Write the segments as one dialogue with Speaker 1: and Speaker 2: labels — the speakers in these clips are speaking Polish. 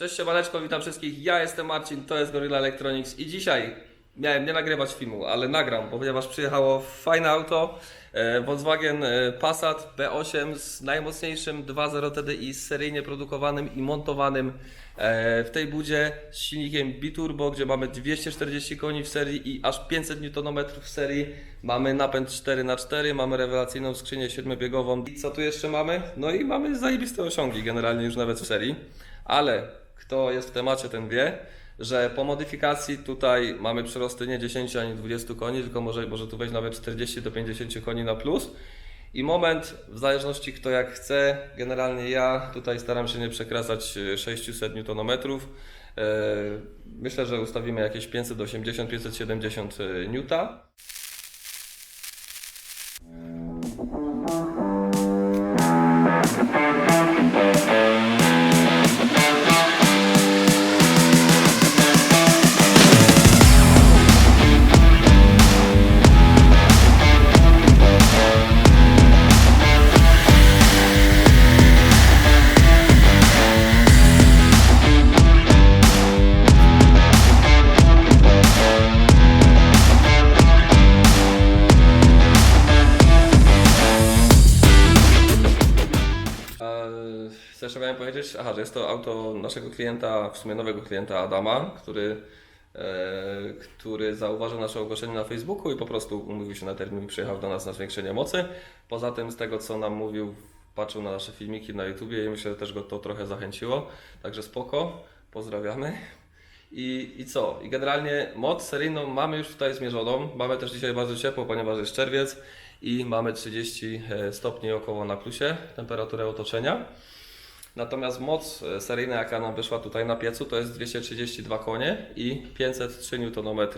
Speaker 1: Cześć siemaneczko, witam wszystkich. Ja jestem Marcin, to jest Gorilla Electronics i dzisiaj miałem nie nagrywać filmu, ale nagram, ponieważ przyjechało fajne auto e, Volkswagen e, Passat B8 z najmocniejszym 2.0 TDI seryjnie produkowanym i montowanym e, w tej budzie z silnikiem biturbo, gdzie mamy 240 koni w serii i aż 500 Nm w serii. Mamy napęd 4x4, mamy rewelacyjną skrzynię 7-biegową. I co tu jeszcze mamy? No i mamy zajebiste osiągi generalnie już nawet w serii. Ale kto jest w temacie, ten wie, że po modyfikacji tutaj mamy przyrosty nie 10 ani 20 koni, tylko może, może tu wejść nawet 40 do 50 koni na plus. I moment, w zależności kto jak chce, generalnie ja tutaj staram się nie przekraczać e, 600 Nm. E, Myślę, że ustawimy jakieś 580-570 Newta. Miałem powiedzieć? Aha, że jest to auto naszego klienta, w sumie nowego klienta Adama, który, e, który zauważył nasze ogłoszenie na Facebooku i po prostu umówił się na termin i przyjechał do nas na zwiększenie mocy. Poza tym, z tego co nam mówił, patrzył na nasze filmiki na YouTubie i myślę, że też go to trochę zachęciło. Także spoko, pozdrawiamy. I, I co? I generalnie moc seryjną mamy już tutaj zmierzoną. Mamy też dzisiaj bardzo ciepło, ponieważ jest czerwiec i mamy 30 stopni około na plusie temperaturę otoczenia. Natomiast moc e, seryjna, jaka nam wyszła tutaj na piecu, to jest 232 konie i 503 Nm.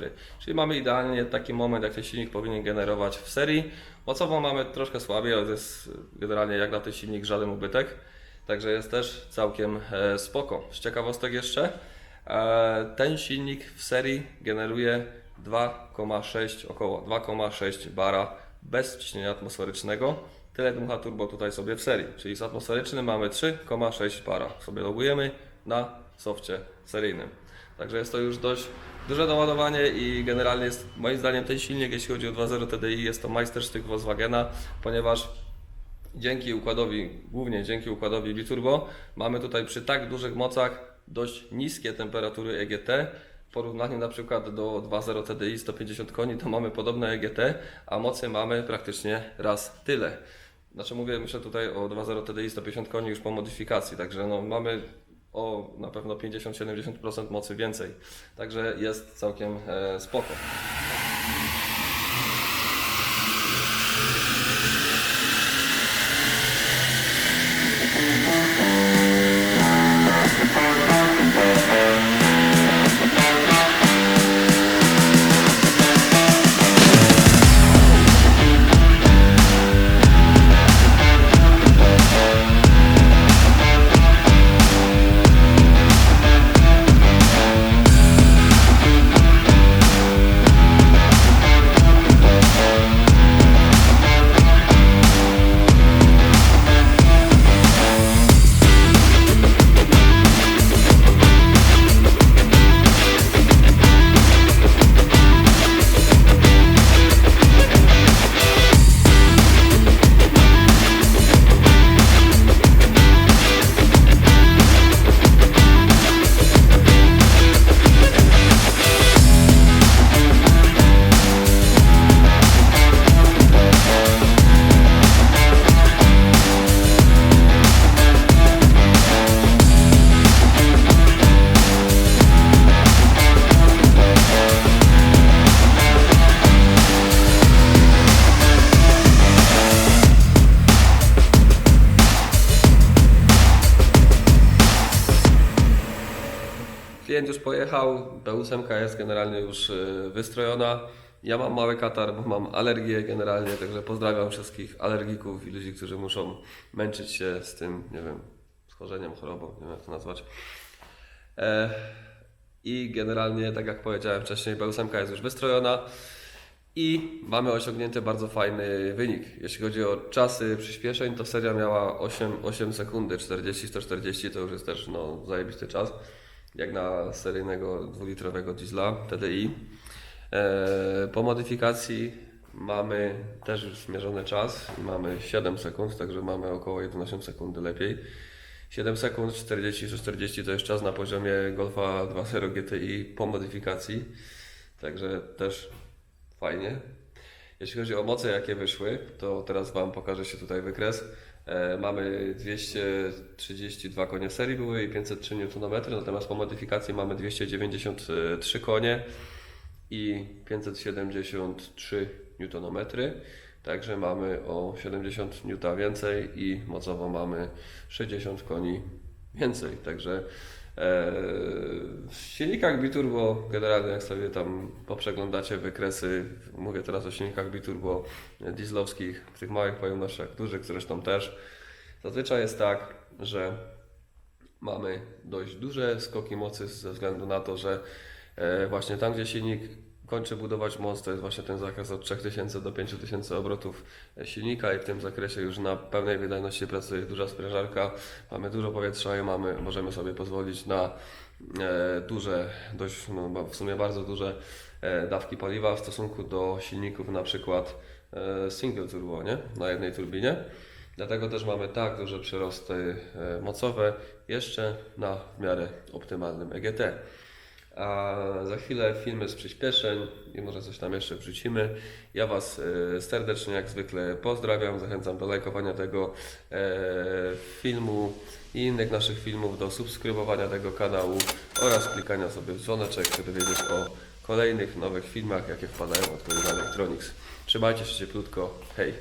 Speaker 1: Czyli mamy idealnie taki moment, jak ten silnik powinien generować w serii. Mocowo mamy troszkę słabiej, ale to jest generalnie jak na ten silnik żaden ubytek. Także jest też całkiem e, spoko. Z ciekawostek jeszcze, e, ten silnik w serii generuje 2,6 około 2,6 bara bez ciśnienia atmosferycznego. Tyle dmucha turbo tutaj sobie w serii, czyli z atmosferycznym mamy 3,6 bara. Sobie logujemy na sofcie seryjnym. Także jest to już dość duże doładowanie i generalnie jest moim zdaniem ten silnik, jeśli chodzi o 2.0 TDI, jest to majstersztyk Volkswagena, ponieważ dzięki układowi, głównie dzięki układowi biturbo, mamy tutaj przy tak dużych mocach dość niskie temperatury EGT. Porównaniu na przykład do 2.0 TDI 150 koni to mamy podobne EGT, a mocy mamy praktycznie raz tyle. Znaczy mówię, myślę tutaj o 2.0 TDI 150 koni już po modyfikacji, także no mamy o na pewno 50-70% mocy więcej. Także jest całkiem e, spoko. Klient już pojechał, B8 jest generalnie już y, wystrojona. Ja mam mały katar, bo mam alergię generalnie, także pozdrawiam wszystkich alergików i ludzi, którzy muszą męczyć się z tym, nie wiem, schorzeniem, chorobą, nie wiem jak to nazwać. E, I generalnie, tak jak powiedziałem wcześniej, B8 jest już wystrojona. I mamy osiągnięty bardzo fajny wynik. Jeśli chodzi o czasy przyspieszeń, to seria miała 8, 8 sekundy, 40-140 to już jest też no, zajebisty czas, jak na seryjnego dwulitrowego diesla TDI. E, po modyfikacji mamy też już zmierzony czas mamy 7 sekund, także mamy około 11 sekundy lepiej. 7 sekund 40-40 to jest czas na poziomie Golfa 2.0 GTI po modyfikacji, także też fajnie. Jeśli chodzi o moce, jakie wyszły, to teraz Wam pokażę się tutaj wykres. E, mamy 232 konie serii były i 503 Nm, natomiast po modyfikacji mamy 293 konie i 573 Nm. Także mamy o 70 N więcej i mocowo mamy 60 koni więcej. Także w silnikach biturbo generalnie jak sobie tam poprzeglądacie wykresy, mówię teraz o silnikach biturbo dieslowskich, tych małych pojemnościach, dużych zresztą też, zazwyczaj jest tak, że mamy dość duże skoki mocy ze względu na to, że e, właśnie tam, gdzie silnik kończy budować most, to jest właśnie ten zakres od 3000 do 5000 obrotów silnika i w tym zakresie już na pełnej wydajności pracuje duża sprężarka, mamy dużo powietrza i mamy, możemy sobie pozwolić na e, duże, dość, no, w sumie bardzo duże e, dawki paliwa w stosunku do silników na przykład e, single turbo, nie? Na jednej turbinie. Dlatego też mamy tak duże przyrosty mocowe jeszcze na w miarę optymalnym EGT. A za chwilę filmy z przyspieszeń i może coś tam jeszcze wrzucimy. Ja Was e, serdecznie jak zwykle pozdrawiam. Zachęcam do lajkowania tego e, filmu i innych naszych filmów, do subskrybowania tego kanału oraz klikania sobie w dzwoneczek, żeby wiedzieć o kolejnych nowych filmach, jakie wpadają od Kolina Electronics. Trzymajcie się cieplutko. Hej!